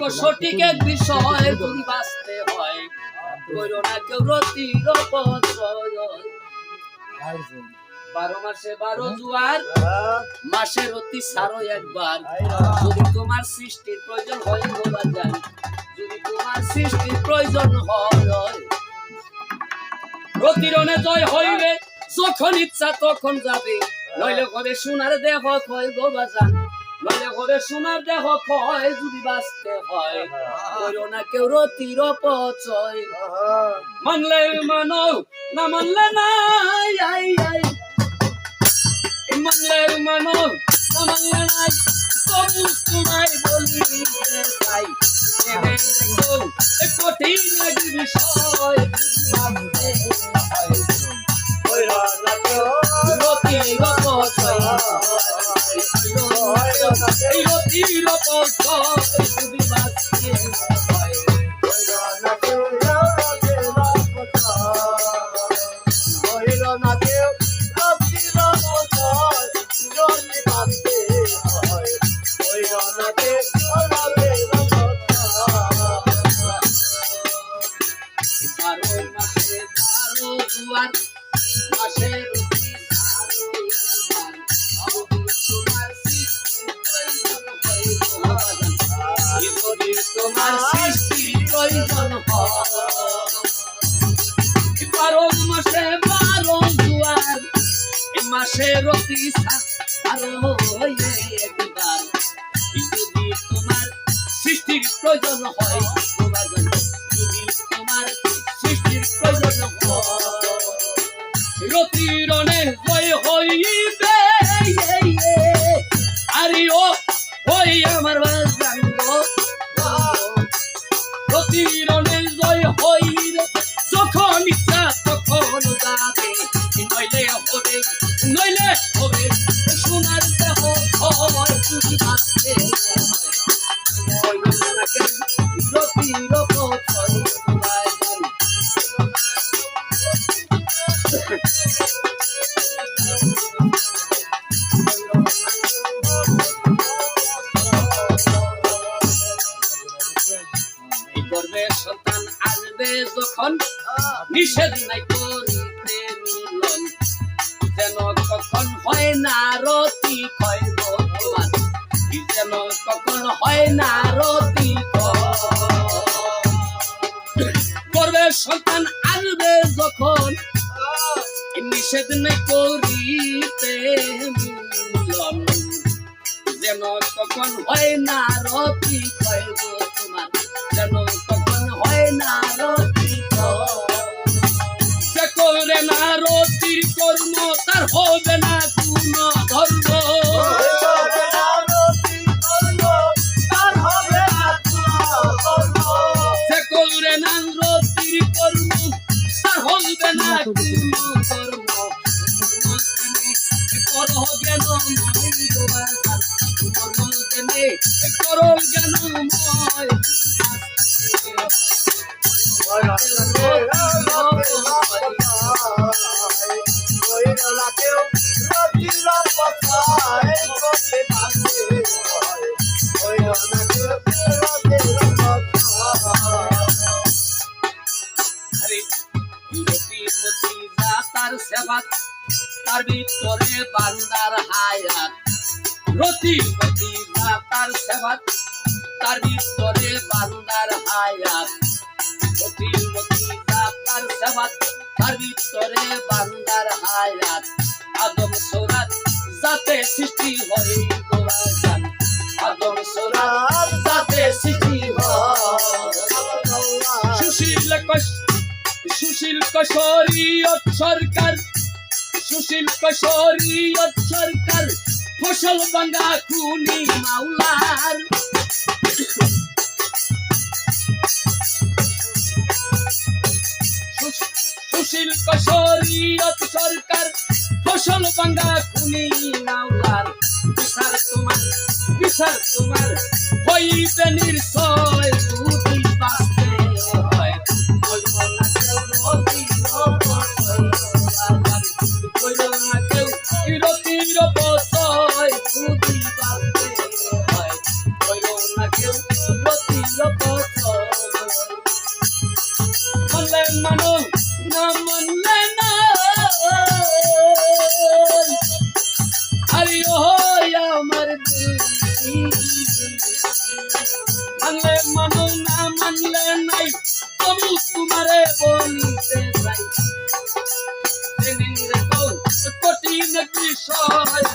তো সঠিক বিষয় যদি বাঁচতে হয় করো না কেউ রতির বারো মাসে বারো জুয়ার মাসের অতি সারো একবার। যদি তোমার সৃষ্টির প্রয়োজন হয়, বলা যায়। যদি তোমার সৃষ্টির প্রয়োজন হয় প্রতিরণে জয় হইবে, যখন ইচ্ছা তখন যাবে। নইলে ঘরে সোনার দেহ কয় গো বাজান নইলে করো মানলে মানো না মানলে নাই, আই আই। মানলে মানো না মানলে নাই, তবু তোমায় বলি তাই কঠিন বিষয় হয়। এই মাসের অতি সারো একবার। যদি তোমার সৃষ্টির প্রয়োজন হয়, তোমার যদি তোমার সৃষ্টির প্রয়োজন হয় গর্বে সন্তান আসবে যখন। নিষেধ নাই করিতে মিলন যেন কখন হয় না রতি ক্ষয় ভগবান যেন কখন হয় না রতি সন্তান আসবে যখন। নিষেধ নাই করিতে যেন তখন হয় না রতি তোমার। যেন তখন হয় না রতি সে করবে না রতির কর্ম তার হবে না কোন ধর্ম সে করবে তার হবে না কোন ধর্ম করো জ্ঞান করো জ্ঞানময় আরে রতি মতি যা তার সেবা তার ভিতরে বান্দার হায়াত। রতি মতি যা তার ভিতরে বান্দার হায়াত। রতি মতি যা তার ভিতরে বান্দার হায়াত। আদম সোরাত যাতে সৃষ্টি হয় গোয়া আদম সোরাত যাতে সৃষ্টি হয় সুশীল কষ সুশীল কশরীয়ত সরকার সুশীল কশরীয়ত সরকার, ফসল বাঙ্গা খুনি মাওলার। সুশ- সুশীল কশরীয়ত সরকার, ফসল বাঙ্গা খুনি মাওলার। বিচার তোমার বিচার তোমার, হইবে নির্ষয় মানলে মানো না মানলে নাই। তবু তোমারে বলিতে যাই। সেদিন রে সহায়